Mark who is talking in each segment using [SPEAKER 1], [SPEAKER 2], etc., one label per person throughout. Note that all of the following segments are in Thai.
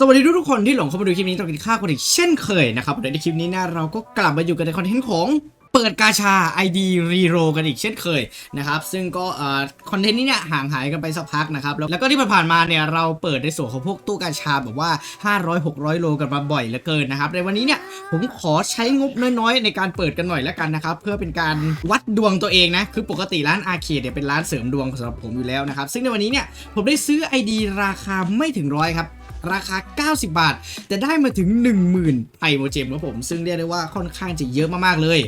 [SPEAKER 1] สวัสดีทุกๆคนที่หลงเข้ามาดูคลิปนี้ตองกินข้าวกันอีกเช่นเคยนะครับในคลิปนี้นะเราก็กลับมาอยู่กันในคอนเทนต์ของเปิดกาชา ID Rero กันอีกเช่นเคยนะครับซึ่งก็เอ่อคอนเทนต์นี้เนี่ยห่างหายกันไปสักพักนะครับแล้วแล้วก็ที่ผ่านมาเนี่ยเราเปิดในส่วนของพวกตู้กาชาแบบว่า 500 600 โลกันมาบ่อยเหลือเกินนะครับในวันนี้เนี่ยผมขอใช้งบน้อยๆ ในการเปิดกันหน่อยแล้วกันนะครับเพื่อเป็นการวัดดวงตัวเองนะคือปกติร้านอาเคดเนี่ยเป็นร้านเสริมดวงสำหรับผมอยู่แล้วนะครับซึ่งในวันนี้เนี่ยผมได้ซื้อ ID ราคาไม่ถึงร้อยครับ ราคา 90 บาท แต่ได้มาถึง 10,000ไพโมเจมครับผม ซึ่งเรียกได้ว่าค่อนข้างจะเยอะมาก ๆ เลย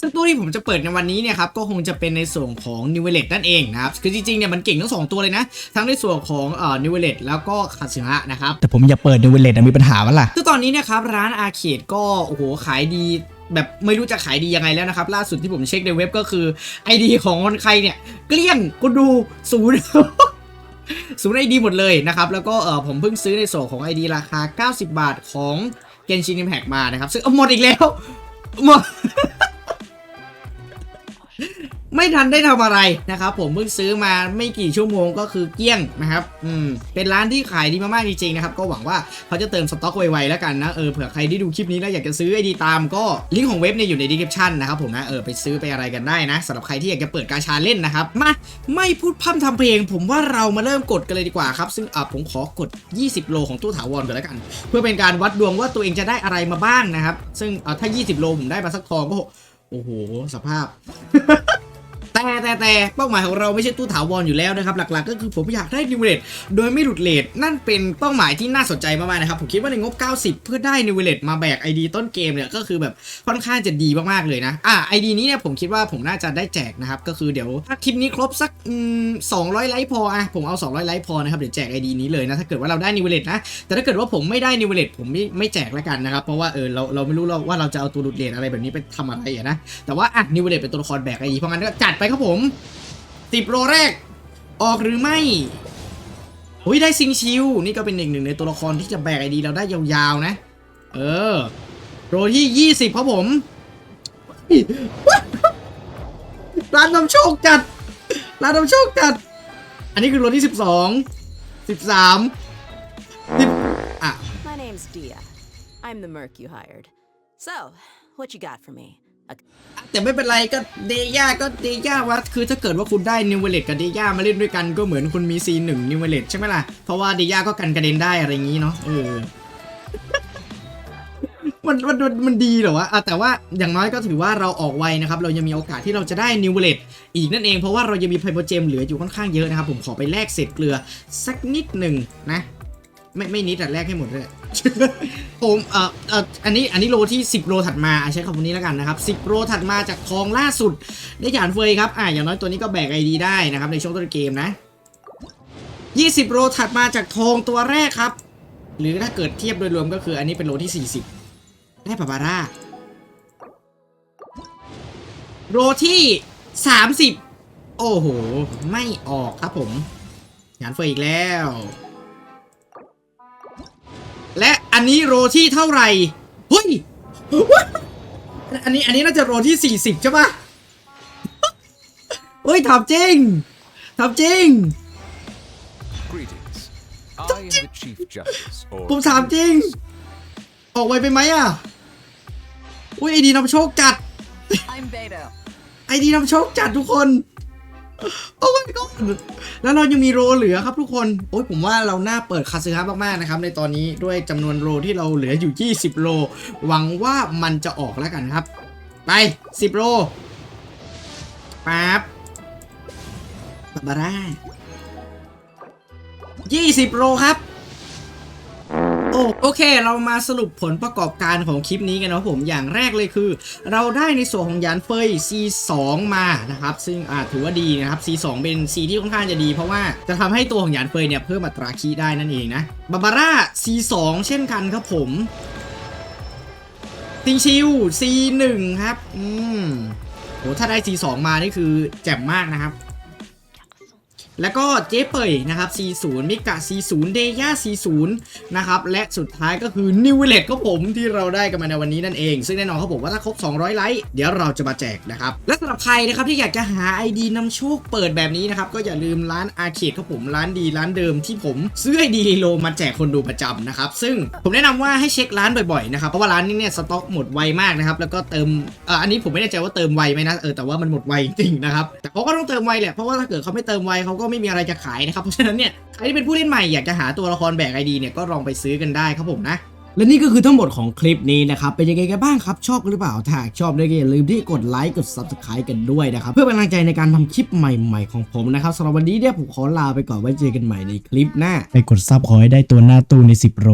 [SPEAKER 1] ซึ่งตู้ที่ผมจะเปิดในวันนี้เนี่ยครับก็คงจะเป็นในส่วนของ n e w e l e t นั่นเองนะครับคือจริงๆเนี่ยมันเก่งทั้งสองตัวเลยนะ ทั้งในส่วนของเอ่อ n e w e l e t แล้วก็คาสึฮะนะครับ
[SPEAKER 2] แต่ผมอย่าเปิดในเวลเลตมีปัญหาวะล่ะ
[SPEAKER 1] คือตอนนี้เนะครับร้านอาร์เคดก็โอ้โหขายดีแบบไม่รู้จะขายดียังไงแล้วนะครับ ล่าสุดที่ผมเช็คในเว็บก็คือ ID ของคนใครเนี่ย เกลี้ยงกูดูศูนย์ ศูนย์ไอดีหมดเลยนะครับ แล้วก็เออผมเพิ่งซื้อในโซของ ID ราคา 90 บาทของเกนชินิมแทกมานะครับ ซึ่งเอาหมดอีกแล้วหมด ไม่ทันได้ทำอะไรนะครับผมเพิ่งซื้อมาไม่กี่ชั่วโมงก็คือเกี้ยงนะครับอืมเป็นร้านที่ขายดีมากๆจริงๆนะครับก็หวังว่าเขาจะเติมสต็อกไวๆแล้วกันนะเออเผื่อใครที่ดูคลิปนี้แล้วอยากจะซื้อไอดีตามก็ลิงก์ของเว็บเนี่ยอยู่ในดีคริปชั่นนะครับผมนะเออไปซื้อไปอะไรกันได้นะสำหรับใครที่อยากจะเปิดกาชาเล่นนะครับมาไม่พูดพร่ำทำเพลง ผมว่าเรามาเริ่มกดกันเลยดีกว่าครับซึ่งอะผมขอกด 20 โลของตู้ถาวรก่อนแล้วกัน เพื่อเป็นการวัดดวงว่าตัวเองจะได้อะไรมาบ้างนะครับซึ่งอะถ้า 20 โลผมได้มาสักทองก็โอ้โหสภาพ แต่แต่แต่เป้าหมายของเราไม่ใช่ตู้ถาวรอยู่แล้วนะครับ หลักๆ ก็คือผมอยากได้นิวเลตโดยไม่หลุดเลทนั่นเป็นเป้าหมายที่น่าสนใจมากๆนะครับ ผมคิดว่าในงบ 90 เพื่อได้นิวเลตมาแบก ID ต้นเกมเนี่ยก็คือแบบค่อนข้างจะดีมากๆเลยนะอะ ID นี้เนี่ยผมคิดว่าผมน่าจะได้แจกนะครับก็คือเดี๋ยวถ้าคลิปนี้ครบสักอืม200ไลค์พออะผมเอา 200 ไลค์พอนะครับเดี๋ยวแจก ID นี้เลยนะถ้าเกิดว่าเราได้นิวเลตนะแต่ถ้าเกิดว่าผมไม่ได้นิวเลตผมไม่ไม่แจกแล้วกันนะครับเพราะว่าเออเราเราไม่รู้เราว่าเราจะเอาตัวหลุดเลทอะไรแบบนี้ไปทำอะไรอะนะแต่ว่าอะนิวเลตเป็นตัวละครแบก ID เพราะงั้นก็จัดไปครับผม10โลแรก ออกหรือไม่โอ้ยได้ซิงชิว นี่ก็เป็นอีกหนึ่งในตัวละครที่จะแบก ID เราได้ยาวๆนะ เออโลที่20ครับผมร้านนำโชคจัดร้านนำโชคจัด อันนี้คือโลที่12 13 10อะ
[SPEAKER 3] My name's Dia. I'm the merc you hired. So, what you got for me?
[SPEAKER 1] แต่ไม่เป็นไรก็เดย่าก็เดย่าวะคือถ้าเกิดว่าคุณได้นิวเวเลตกับเดย่ามาเล่นด้วยกันก็เหมือนคุณมีซีหนึ่งนิวเวเลตใช่ไหมล่ะ เพราะว่าเดย่าก็กันกระเด็นได้อะไรอย่างนี้เนาะเออมันมันมันดีเหรอวะอะแต่ว่าอย่างน้อยก็ถือว่าเราออกไวนะครับ เรายังมีโอกาสที่เราจะได้นิวเวเลตอีกนั่นเองเพราะว่าเรายังมีไพโปเจมเหลืออยู่ค่อนข้างเยอะนะครับ ผมขอไปแลกเศษเกลือสักนิดหนึ่งนะ ไม่ไม่นิดแต่แลกให้หมดเลยผมเอ่อเอ่ออันนี้อันนี้โลที่ 10 โลถัดมาใช้คำนี้แล้วกันนะครับ 10 โลถัดมาจากทองล่าสุดได้หยานเฟยครับอะอย่างน้อยตัวนี้ก็แบกไอดีได้นะครับในช่วงต้นเกมนะ 20 โลถัดมาจากทองตัวแรกครับ หรือถ้าเกิดเทียบโดยรวมก็คืออันนี้เป็นโลที่ 40 ได้ปาบาร่าโลที่ 30 โอ้โห ไม่ออกครับผมหยานเฟยอีกแล้ว และอันนี้โรที่เท่าไหร่เฮ้ยอันนี้อันนี้น่าจะโรที่ 40 ใช่ปะเฮ้ยถามจริงถามจริง
[SPEAKER 4] Greetings. I am the Chief Justice, or
[SPEAKER 1] ผมถามจริง ออกไวไปไหมอะ อุ้ยไอดีนำโชคจัด
[SPEAKER 3] I'm Beto.
[SPEAKER 1] ไอดีนำโชคจัดทุกคน โอ้ยก็แล้วเรายังมีโรเหลือครับทุกคน โอ้ยผมว่าเราน่าเปิดคาซึฮะมากๆนะครับในตอนนี้ด้วยจำนวนโรที่เราเหลืออยู่ 20 โรหวังว่ามันจะออกแล้วกันครับ ไป 10 โรปั๊บบาบาร่า20 โรครับ โอโอเค เรามาสรุปผลประกอบการของคลิปนี้กันนะผมอย่างแรกเลยคือ เราได้ในส่วนของยานเฟย C2 มานะครับซึ่งอาถือว่าดีนะครับ C2 เป็น C ที่ค่อนข้างจะดี เพราะว่าจะทำให้ตัวของยานเฟยเนี่ยเพิ่มอัตราคีได้นั่นเองนะบาบาร่า C2 เช่นกันครับผมติงชิว C1 ครับ อืมโหถ้าได้ C2 มานี่คือแจ่มมากนะครับ แล้วก็เจ๊เป่ยนะครับ C0 มิกะ C0 เดย่า C0 นะครับ และสุดท้ายก็คือนิวเวเลตก็ผมที่เราได้กันมาในวันนี้นั่นเอง ซึ่งแน่นอนครับผมว่าถ้าครบ 200 ไลค์ เดี๋ยวเราจะมาแจกนะครับ และสำหรับใครนะครับที่อยากจะหา ID นำโชคเปิดแบบนี้นะครับ ก็อย่าลืมร้านอาร์เคดครับผมร้านดีร้านเดิมที่ผมซื้อไอดีโลมาแจกคนดูประจำนะครับ ซึ่งผมแนะนำว่าให้เช็คร้านบ่อยๆนะครับ เพราะว่าร้านนี้เนี่ยสต็อกหมดไวมากนะครับ แล้วก็เติมอ,อันนี้ผมไม่แน่ใจว่าเติมไวไหมนะ เออ แต่ว่ามันหมดไวจริงๆนะครับ แต่เขาก็ต้องเติมไวแหละ เพราะว่าถ้าเกิดเขาไม่เติมไวเขาก็ไม่มีอะไรจะขายนะครับ เพราะฉะนั้นเนี่ยใครที่เป็นผู้เล่นใหม่อยากจะหาตัวละครแบกไอดีเนี่ยก็ลองไปซื้อกันได้ครับผมนะและนี่ก็คือทั้งหมดของคลิปนี้นะครับ เป็นยังไงกันบ้างครับ ชอบกันหรือเปล่า ถ้าหากชอบได้ก็อย่าลืมที่กดไลค์กด Subscribe กันด้วยนะครับ เพื่อเป็นกำลังใจในการทำคลิปใหม่ๆของผมนะครับสำหรับวันนี้เนี่ยผมขอลาไปก่อนไว้เจอกันใหม่ในคลิปหน้า
[SPEAKER 2] ไปกดซับขอให้ได้ตัวหน้าตู้ใน 10โร